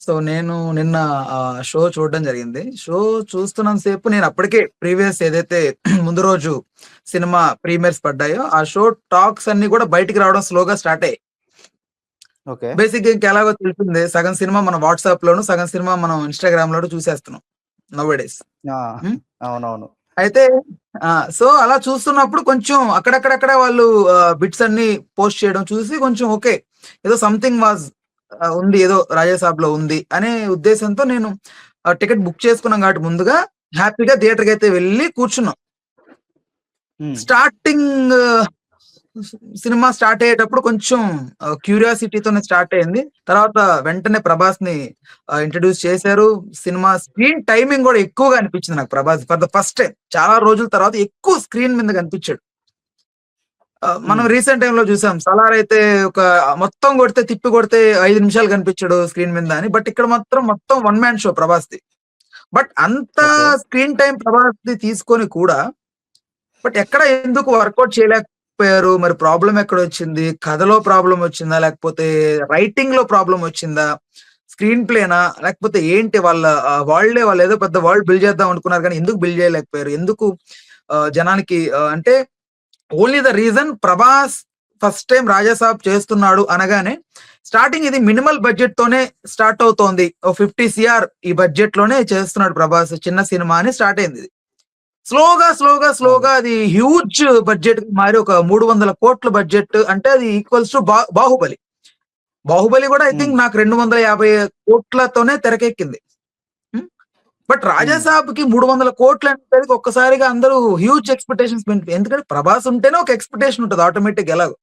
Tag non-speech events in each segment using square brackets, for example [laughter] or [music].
So నేను నిన్న show చూడడం జరిగింది. షో చూస్తున్నంత సేపు నేను అప్పటికే ప్రీవియస్ ఏదైతే [clears throat] ముందు రోజు సినిమా ప్రీమియర్స్ పడ్డాయో, ఆ షో టాక్స్ అన్నీ కూడా బయటికి రావడం స్లోగా స్టార్ట్ అయ్యాయి. ఓకే. బేసిక్‌గా ఇంకెలాగో తెలిసిందే. సగం సినిమా మనం వాట్సాప్‌లోను, సగం సినిమా మనం ఇన్‌స్టాగ్రామ్‌లోను చూసేస్తున్నాం. Nowadays. అవునవును. అయితే! సో, అలా చూస్తున్నప్పుడు కొంచెం అక్కడక్కడక్కడ వాళ్ళు బిట్స్ అన్నీ పోస్ట్ చేయడం చూసి కొంచెం ఓకే. ఏదో సంథింగ్ వాస్ ఆహ్, ఉంది. ఏదో 'రాజాసాబ్‌లో' ఉంది అనే ఉద్దేశంతో నేను టికెట్ బుక్ చేసుకున్నాం కాబట్టి ముందుగా హ్యాపీగా థియేటర్‌కైతే వెళ్ళి కూర్చున్నాం. హ్మ్. స్టార్టింగ్ సినిమా స్టార్ట్ అయ్యేటప్పుడు కొంచెం క్యూరియాసిటీతోనే స్టార్ట్ అయింది. తర్వాత వెంటనే 'ప్రభాస్‌ని' ఆహ్, ఇంట్రొడ్యూస్ చేశారు. సినిమా స్క్రీన్ టైమింగ్ గూడా ఎక్కువగా అనిపించింది నాకు 'Prabhas' for the first time. చాలా రోజుల తర్వాత ఎక్కువ స్క్రీన్ మీద కనిపించాడు. మనం. రీసెంట్ టైమ్‌లో చూసాం. 'సలార్' అయితే ఒక మొత్తం కొడితే తిప్పి కొడితే 5 నిమిషాలు కనిపించాడు స్క్రీన్ మీద అని. బట్ ఇక్కడ మాత్రం మొత్తం వన్ మ్యాన్ షో 'ప్రభాస్‌ది.' బట్ అంత. స్క్రీన్ టైమ్ 'ప్రభాస్‌ది' తీసుకొని కూడా బట్ ఎక్కడ ఎందుకు వర్కౌట్ చేయలేకపోయారు? మరి ప్రాబ్లమ్ ఎక్కడొచ్చింది? కథలో ప్రాబ్లమ్ వచ్చిందా? లేకపోతే రైటింగ్‌లో ప్రాబ్లమ్ వచ్చిందా? స్క్రీన్ ప్లేనా? లేకపోతే ఏంటి వాళ్ళ ఆహ్, వాళ్ళే వాళ్ళేదో పెద్ద వరల్డ్ బిల్డ్ చేద్దాం అనుకున్నారు గానీ ఎందుకు బిల్డ్ చేయలేకపోయారు? ఎందుకు జనానికి అంటే only the reason 'Prabhas' first time 'Rajasaab' చేస్తున్నాడు అనగానే స్టార్టింగ్ ఇది మినిమల్ బడ్జెట్‌తోనే స్టార్ట్ అవుతోంది. ఓ 50 సీఆర్ ఈ బడ్జెట్‌లోనే చేస్తున్నాడు 'ప్రభాస్' చిన్న సినిమా అని స్టార్ట్ అయిందిది. స్లోగా, స్లోగా, అవును. స్లోగా అది హ్యూజ్ బడ్జెట్‌కి మారి ఒక 300,00,00,000 బడ్జెట్ అంటే అది ఈక్వల్స్ టు బా 'బాహుబలి.' 'బాహుబలి' గూడా ఐ. థింక్ నాకు 250,00,00,000తోనే తెరకెక్కింది. బట్ హ్మ్. 'రాజాసాబ్‌కి' 300,00,00,000 అనేసరికి ఒక్కసారిగా అందరూ హ్యూజ్ ఎక్స్‌పెక్టేషన్స్ ఎందుకంటే 'ప్రభాస్' ఉంటేనే ఒక ఎక్స్‌పెక్టేషన్ ఉంటది ఆటోమేటిక్‌గా ఎలాగో.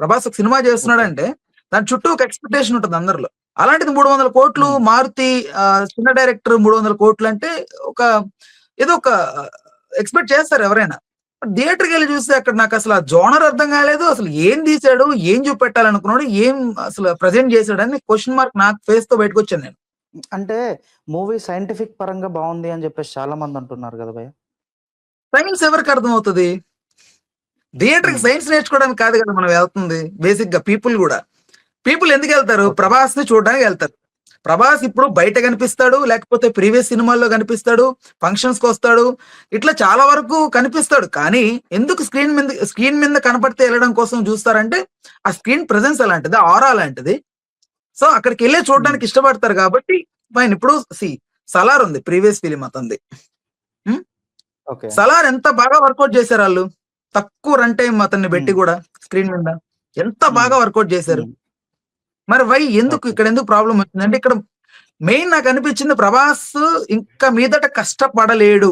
'ప్రభాస్' ఒక సినిమా. చేస్తున్నాడంటే దాని చుట్టూ ఒక ఎక్స్‌పెక్టేషన్ ఉంటది అందరిలో. అలాంటిది 300,00,00,000 హ్మ్. 'మారుతి' ఆహ్, చిన్న డైరెక్టర్ 300,00,00,000 అంటే ఒక ఏదో ఒక ఎక్స్‌పెక్ట్ చేస్తారు ఎవరైనా. థియేటర్‌కెళ్ళి చూస్తే అక్కడ నాకసల ఆ జోనర్ అర్థం కాలేదు. అసలు ఏం తీసాడు? ఏం చూపెట్టాలనుకున్నాడు? ఏం అసలు ప్రెజెంట్ చేసాడని క్వెషన్ మార్క్ నాకు ఫేస్‌తో బయటకొచ్చాను నేను. అంటే మూవీ సైంటిఫిక్ పరంగా బావుంది అని చెప్పేసి చాలా మంది అంటున్నారు గదా భయ్యా! సైన్స్ ఎవరికి అర్థమవుతది? థియేటర్‌కి హ్మ్. సైన్స్ నేర్చుకోవడానికి కాదు కదా మనం వెళ్తుంది. బేసిక్‌గా పీపుల్ గూడా. పీపుల్ ఎందుకెళ్తారు? ఓకే. 'ప్రభాస్‌ని' చూడడానికి ఎళ్తారు. 'ప్రభాస్' ఇప్పుడు బయట కనిపిస్తాడు. లేకపోతే ప్రీవియస్ సినిమాల్లో కనిపిస్తాడు. ఫంక్షన్స్‌కొస్తాడు. ఇట్లా చాలా వరకు కనిపిస్తాడు. కానీ ఎందుకు స్క్రీన్ మీద స్క్రీన్ మీద కనపడితే ఎళ్ళడం కోసం చూస్తారంటే ఆ స్క్రీన్ ప్రెజెన్స్ అలాంటిది. ఆరా అలాంటిది. సో, అక్కడికెళ్ళే హ్మ్. చూడడానికి ఇష్టపడతారు కాబట్టి ఫైన్. ఇప్పుడు సీ 'సలార్' ఉంది. ప్రీవియస్. హ్మ్. ఓకే. 'సలార్' ఎంత బాగా వర్కౌట్ చేసారాళ్ళు. తక్కువ రన్ టైమ్ అతన్ని బెట్టి హ్మ్. గూడా స్క్రీన్ మీద. ఎంత. బాగా వర్కౌట్. హ్మ్. మరి వై ఎందుకు. ఇక్కడ ఎందుకు ప్రాబ్లమ్ వచ్చిందంటే ఇక్కడ మెయిన్ నాకనిపించింది 'ప్రభాస్' ఇంక మీదట కష్టపడలేడు.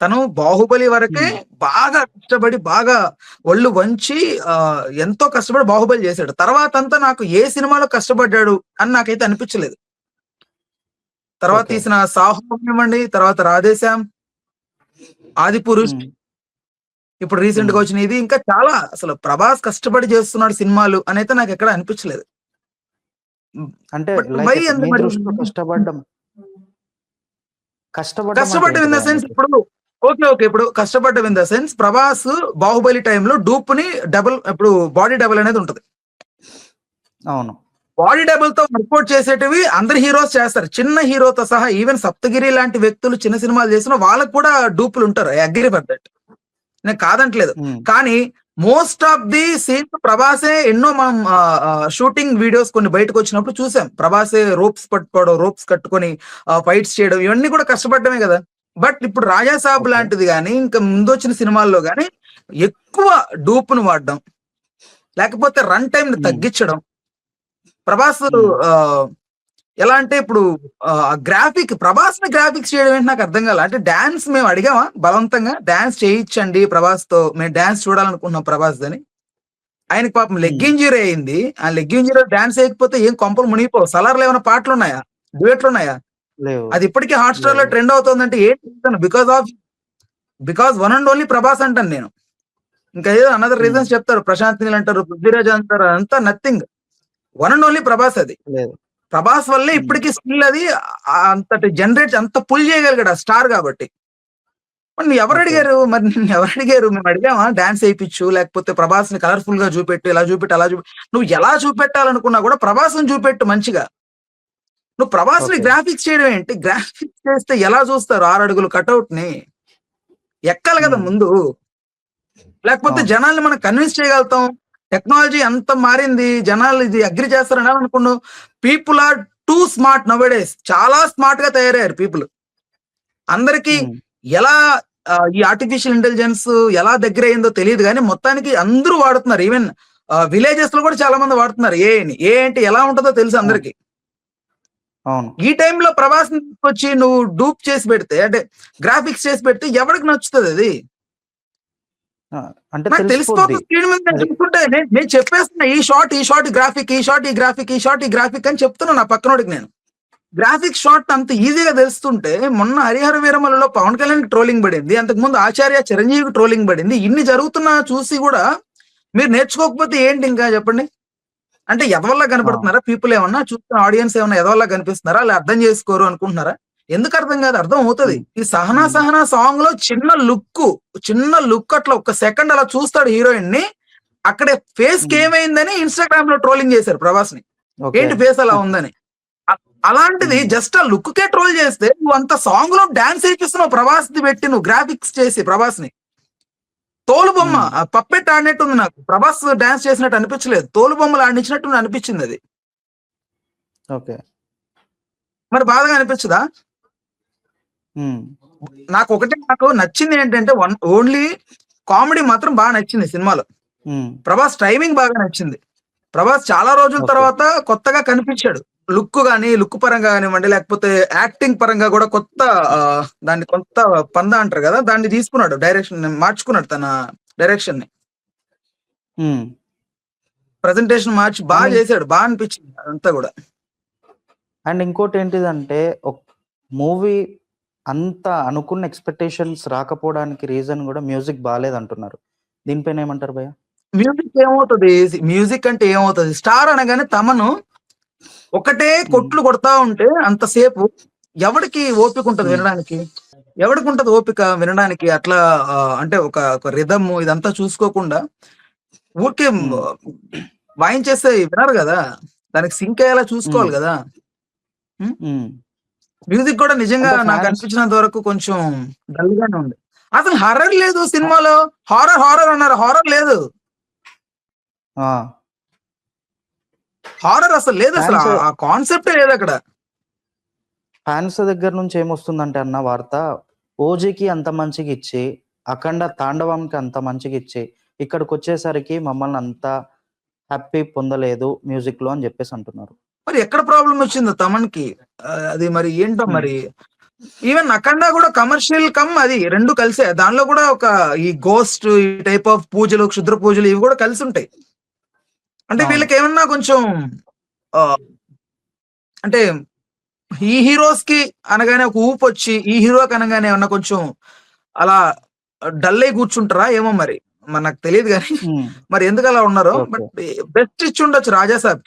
తను 'బాహుబలి' వరకే. బాగా కష్టపడి, బాగా ఒళ్ళు వంచి ఆహ్, ఎంతో కష్టపడి 'బాహుబలి' చేసాడు. తర్వాతంతా నాకు ఏ సినిమాలో కష్టపడ్డాడు అని నాకైతే అనిపించలేదు. తర్వాత. తీసిన 'సాహో' అవ్వనివ్వండి, తర్వాత 'రాధేశ్యామ్', 'ఆదిపురుష్' హ్మ్. ఇప్పుడు రీసెంట్‌గా హ్మ్. వచ్చిన ఇది ఇంకా చాలా అసలు 'ప్రభాస్' కష్టపడి చేస్తున్నాడు సినిమాలు అనిపించలేదు. అంటే అంత మీ మరి దృష్టిలో కష్టపడ్డం కష్టపడ్డం అంటే కష్టపడ్డం ఏంటి ఇన్ ద సెన్స్? ఇప్పుడు ఓకే. ఓకే. ఇప్పుడు కష్టపడ్డం in the sense 'Prabhas' 'Baahubali' టైమ్‌లో డూప్‌ని డబుల్ ఇప్పుడు బాడీ డబుల్ అనేది ఉంటది. అవును. బాడీ డబుల్‌తో వర్కౌట్ చేసేటివి అందరు హీరోస్ చేస్తారు. చిన్న హీరోతో సహా ఈవెన్ 'సప్తగిరి' లాంటి వ్యక్తులు చిన్న సినిమాలు చేసినా వాళ్ళకి కూడా డూపులుంటారు. I agree for that. నేను కాదంటలేదు. హ్మ్. కానీ మోస్ట్ ఆఫ్ ది సీన్స్ 'ప్రభాసే' ఎన్నో మనం షూటింగ్ వీడియోస్ కొన్ని బయటకొచ్చినప్పుడు చూసాం. 'ప్రభాసే' రోప్స్ పట్టుకోవడం, రోప్స్ కట్టుకొని ఫైట్స్ చేయడం ఇవన్నీ కూడా కష్టపడ్డమే గదా! బట్ ఇప్పుడు 'రాజాసాబ్'. లాంటిది గాని, ఇంకా ముందొచ్చిన సినిమాల్లో గాని ఎక్కువ డూప్‌ని వాడడం. లేకపోతే రన్ టైమ్‌ని హ్మ్. తగ్గించడం. 'ప్రభాస్' ఎలా అంటే ఇప్పుడు గ్రాఫిక్ 'ప్రభాస్‌ని' గ్రాఫిక్స్ చేయడం ఏంటి నాకు అర్థం కాల. అంటే డాన్స్ మేము అడిగామా బలవంతంగా? డాన్స్ చేయించండి 'ప్రభాస్‌తో. మేము డాన్స్ చూడాలనుకుంటున్నాం 'ప్రభాస్‌దని.' ఆయనకి పాపం లెగ్ హ్మ్. ఇంజ్యూరీ అయింది. ఆ లెగ్ ఇంజ్యూరీలో డాన్స్ ఏయకపోతే ఏం కొంపలు మునిగిపోవు. 'సలార్‌లో' ఏమైనా పాటలున్నాయా? డ్యూయెట్లున్నాయా? లేవు. అది ఇప్పటికి హాట్‌స్టార్‌లో లేవు. ట్రెండ్ అవుతుందంటే ఏంటి? Because of because one and only 'Prabhas' అంటాను నేను. ఇంకా ఏదో అనదర్. రీజన్స్ చెప్తారు. 'ప్రశాంత్ నీల్' అంటారు. 'పృథ్వీరాజ్' అంటారు. అదంతా nothing. One and only 'Prabhas' అది. లేదు. 'ప్రభాస్' వల్లే హ్మ్. ఇప్పటికి స్టిల్ అది అంతటి జనరేట్ అంత పుల్ చేయగలిగాడు ఆ స్టార్ కాబట్టి. మరి ఓకే. ఎవరడిగారు? మరి నిన్నెవరడిగారు? మేము అడిగామా డాన్స్ ఏపిచ్చు, లేకపోతే 'ప్రభాస్‌ని' కలర్‌ఫుల్‌గా చూపెట్టు, ఇలా చూపెట్టు, అలా చూపెట్టు. నువ్వు ఎలా చూపెట్టాలనుకున్నా కూడా 'ప్రభాస్‌ని' చూపెట్టు మంచిగా. నువ్వు ప్రభాస్ని ఓకే. గ్రాఫిక్స్ చేయడం ఏంటి? గ్రాఫిక్స్ చేస్తే ఎలా చూస్తారు ఆరు అడుగులు కటౌట్ని? ఎక్కాలి కదా ఉమ్. ముందు. లేకపోతే. జనాల్ని మనం కన్విన్స్ చేయగలుగుతాం. టెక్నాలజీ అంత మారింది? జనాలు ఇది అగ్రి చేస్తారని అనుకున్నావు? People are too smart nowadays చాలా స్మార్ట్గా తయారయ్యారు పీపుల్ అందరికి ఉమ్. ఎలా ఈ ఆర్టిఫిషియల్ ఇంటెలిజెన్స్ ఎలా దగ్గర అయిందో తెలియదు కానీ మొత్తానికి అందరూ వాడుతున్నారు. ఈవెన్ విలేజెస్లో కూడా చాలా మంది వాడుతున్నారు. ఏ ఏ అంటే ఎలా ఉంటుందో తెలుసు అందరికి. ఈ టైంలో ప్రభాస్ వచ్చి నువ్వు డూప్ చేసి పెడితే అంటే గ్రాఫిక్స్ చేసి పెడితే ఎవరికి నచ్చుతుంది అది? అంటే నేను చెప్పేస్తున్నా ఈ షాట్ ఈ షాట్ గ్రాఫిక్ ఈ షాట్ ఈ గ్రాఫిక్ ఈ షాట్ ఈ గ్రాఫిక్ అని చెప్తున్నా నా పక్కనోడికి నేను. గ్రాఫిక్ షాట్ అంత ఈజీగా తెలుస్తుంటే మొన్న హరిహర వీరమలలో పవన్ కళ్యాణ్ ట్రోలింగ్ పడింది అంతకు ముందు ఆచార్య చిరంజీవికి ట్రోలింగ్ పడింది ఇన్ని జరుగుతున్నా చూసి కూడా మీరు నేర్చుకోకపోతే ఏంటి ఇంకా చెప్పండి? అంటే ఎదవల్లా కనపడుతున్నారా? పీపుల్ ఏమన్నా చూస్తున్న ఆడియన్స్ ఏమన్నా ఎదవల్లా కనిపిస్తున్నారా? అలా అర్థం చేసుకోరు అనుకుంటున్నారా? ఎందుకు అర్థం కాదు? అర్థం అవుతుంది ఈ సహనా సహనా సాంగ్లో చిన్న లుక్ చిన్న లుక్ అట్లా ఒక సెకండ్ అలా చూస్తాడు హీరోయిన్ని. అక్కడే ఫేస్కి. ఏమైందని ఇన్స్టాగ్రామ్లో ట్రోలింగ్ చేశారు ప్రభాస్ని ఏంటి ఫేస్ అలా ఉందని? అలాంటిది. జస్ట్ ఆ లుక్ కే ట్రోల్ చేస్తే నువ్వు అంత సాంగ్లో డాన్స్ వేపిస్తున్నావు ప్రభాస్ ది పెట్టి నువ్వు గ్రాఫిక్స్ చేసి ప్రభాస్ని తోలు బొమ్మ పప్పెట్ ఆడినట్టు ఉంది నాకు. ప్రభాస్ డాన్స్ చేసినట్టు అనిపించలేదు. తోలు బొమ్మలు ఆడించినట్టు అనిపించింది అది. ఓకే. మరి బాధగా అనిపించదా. నాకు ఒకటి నాకు నచ్చింది ఏంటంటే వన్ ఓన్లీ కామెడీ మాత్రం బాగా నచ్చింది సినిమాలో. ప్రభాస్ టైమింగ్ బాగా నచ్చింది. ప్రభాస్ చాలా రోజుల. తర్వాత కొత్తగా కనిపించాడు. లుక్ గానీ లుక్ పరంగా కానివ్వండి లేకపోతే యాక్టింగ్ పరంగా కూడా కొత్త దాన్ని కొత్త పంద అంటారు కదా దాన్ని తీసుకున్నాడు డైరెక్షన్ మార్చుకున్నాడు తన డైరెక్షన్ని. ప్రజెంటేషన్ మార్చి బాగా చేశాడు బాగా అనిపించింది అంతా కూడా. అండ్ ఇంకోటి ఏంటిదంటే ఒక మూవీ అంత అనుకున్న ఎక్స్పెక్టేషన్స్ రాకపోవడానికి రీజన్ కూడా మ్యూజిక్ బాగాలేదు అంటున్నారు దీనిపైన ఏమంటారు భయ్య? మ్యూజిక్ ఏమవుతుంది? మ్యూజిక్ అంటే ఏమవుతుంది? స్టార్ అనగానే తమను ఒకటే కొట్లు కొడతా ఉంటే అంతసేపు ఎవడికి ఓపిక ఉంటుంది. వినడానికి? ఎవడికి ఉంటది ఓపిక వినడానికి? అట్లా అంటే ఒక రిధమ్ ఇదంతా చూసుకోకుండా ఊరికే. వాయించేస్తే వినరు కదా? దానికి సింక్ అయ్యేలా చూసుకోవాలి. కదా. మ్యూజిక్ కూడా నిజంగా నాకు అనిపించినంత వరకు కొంచెం డల్ గానే ఉంది. అసలు హర్రర్ లేదు సినిమాలో. హారర్ హారర్ అన్నారు. హారర్ లేదు. హారర్ అసలు లేదు అసలు. ఆ కాన్సెప్టే లేదు అక్కడ. ఫ్యాన్స్ దగ్గర నుంచి ఏమొస్తుందంటే అన్న వార్త ఓజీకి అంత మంచిగా ఇచ్చి అఖండ తాండవంకి అంత మంచిగా ఇచ్చి ఇక్కడికి వచ్చేసరికి మమ్మల్ని అంత హ్యాపీ పొందలేదు మ్యూజిక్లో అని చెప్పేసి అంటున్నారు. మరి ఎక్కడ ప్రాబ్లం వచ్చిందో తమన్కి? అది మరి ఏంటో Hmm. మరి? ఈవెన్ అఖండ కూడా కమర్షియల్ కమ్ అది రెండు కలిసే. దానిలో కూడా ఒక ఈ గోస్ట్ ఈ టైప్ ఆఫ్ పూజలు క్షుద్ర పూజలు ఇవి కూడా కలిసి ఉంటాయి. అంటే. వీళ్ళకి ఏమన్నా కొంచెం అంటే ఈ హీరోస్కి అనగానే ఒక ఊపు వచ్చి ఈ హీరోకి అనగానే ఏమన్నా కొంచెం అలా డల్ అయి కూర్చుంటారా ఏమో మరి? మరి నాకు తెలియదు కానీ మరి ఎందుకు అలా ఉన్నారో. బట్ బెస్ట్ ఇచ్చి ఉండొచ్చు రాజా సాబ్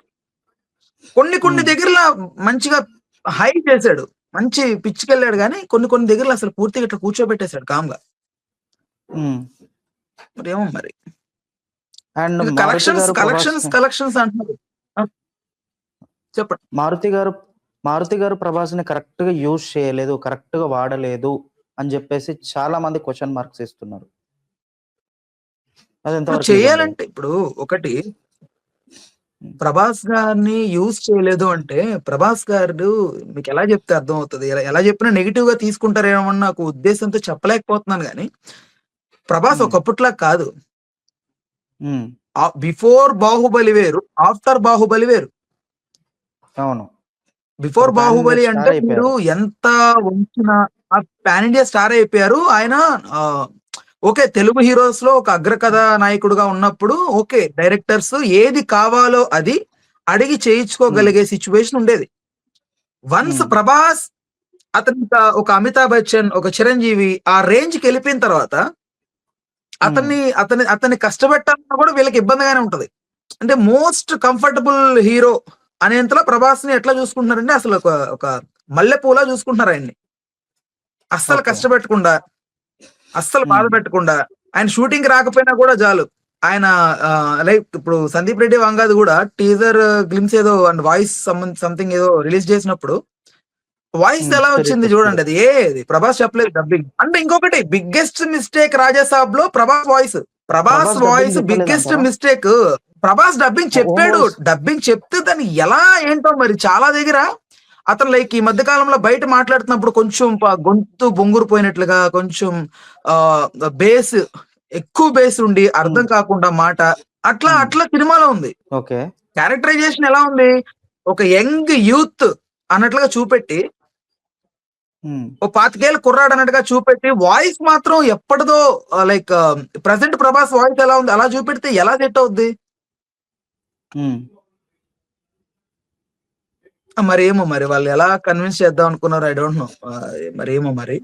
కొన్ని కొన్ని. దగ్గరలో మంచిగా హై చేశాడు. మంచి పిచ్చికెళ్ళాడు కానీ కొన్ని కొన్ని దగ్గరలో అసలు పూర్తిగా ఇట్లా కూర్చోబెట్టేశాడు కామ్గా. ఏమో మరి. అండ్ కలెక్షన్స్ కలెక్షన్స్ కలెక్షన్స్ అంటున్నారు. చెప్పండి. మారుతి గారు మారుతి గారు ప్రభాస్ని కరెక్ట్గా యూజ్ చేయలేదు కరెక్ట్గా వాడలేదు అని చెప్పేసి చాలా మంది క్వశ్చన్ మార్క్స్ ఇస్తున్నారు. చేయాలంటే ఇప్పుడు ఒకటి ప్రభాస్ గారిని యూజ్ చేయలేదు అంటే ప్రభాస్ గారు మీకు ఎలా చెప్తే అర్థం అవుతుంది ఎలా చెప్పినా నెగిటివ్గా తీసుకుంటారేమో నాకు ఉద్దేశంతో చెప్పలేకపోతున్నాను కానీ ప్రభాస్. ఒకప్పట్లా కాదు. బిఫోర్ బాహుబలి వేరు ఆఫ్టర్ బాహుబలి వేరు. అవును. బిఫోర్ బాహుబలి అంటే మీరు ఎంత వంచిన పాన్ ఇండియా స్టార్ అయిపోయారు. ఆయన ఆ, ఓకే తెలుగు హీరోస్లో ఒక అగ్రకథ నాయకుడుగా ఉన్నప్పుడు ఓకే డైరెక్టర్స్ ఏది కావాలో అది అడిగి చేయించుకోగలిగే సిచ్యువేషన్ ఉండేది. వన్స్. ప్రభాస్ అతని ఒక- అమితాబ్ బచ్చన్ ఒక చిరంజీవి ఆ రేంజ్కి వెళ్ళిపోయిన తర్వాత అతన్ని అతని అతన్ని కష్టపెట్టాలన్నా కూడా వీళ్ళకి ఇబ్బందిగానే ఉంటది అంటే మోస్ట్ కంఫర్టబుల్ హీరో అనేంతలో ప్రభాస్ని ఎట్లా చూసుకుంటున్నారంటే అసలు ఒక ఒక మల్లెపూలా చూసుకుంటున్నారు ఆయన్ని అస్సలు. కష్టపెట్టకుండా అస్సలు. బాధ పెట్టకుండా ఆయన షూటింగ్ రాకపోయినా కూడా చాలు ఆయన లైక్ ఇప్పుడు సందీప్ రెడ్డి వంగాది కూడా టీజర్ గ్లిమ్స్ ఏదో అండ్ వాయిస్ సంథింగ్ ఏదో రిలీజ్ చేసినప్పుడు వాయిస్ Hmm, ఎలా వచ్చింది. చూడండి అది. ఏది? ప్రభాస్ చెప్పలేదు. డబ్బింగ్ అంటే ఇంకొకటి biggest mistake రాజాసాబ్లో Prabhas voice Prabhas voice biggest? Mistake Prabhas? Dubbing చెప్పాడు. డబ్బింగ్ చెప్తే దాన్ని ఎలా ఏంటో మరి చాలా దగ్గర. అతను లైక్ ఈ మధ్య కాలంలో బయట మాట్లాడుతున్నప్పుడు కొంచెం గొంతు బొంగురు పోయినట్లుగా కొంచెం ఆ బేస్ ఎక్కువ బేస్ ఉండి అర్థం కాకుండా మాట. అట్లా Hmm. అట్లా సినిమాలో ఉంది. ఓకే. క్యారెక్టరైజేషన్ ఎలా ఉంది? ఒక యంగ్ యూత్ అన్నట్లుగా చూపెట్టి ఓ పాతికేళ్ళ కుర్రాడు అన్నట్టుగా చూపెట్టి వాయిస్ మాత్రం ఎప్పటిదో లైక్ ప్రజెంట్ ప్రభాస్ వాయిస్ ఎలా ఉంది అలా చూపెడితే ఎలా సెట్ అవుద్ది? ఉమ్. మరి ఏమో మరి వాళ్ళు ఎలా కన్విన్స్ చేద్దాం అనుకున్నారు ఐ డోంట్ నో మరి ఏమో మరి.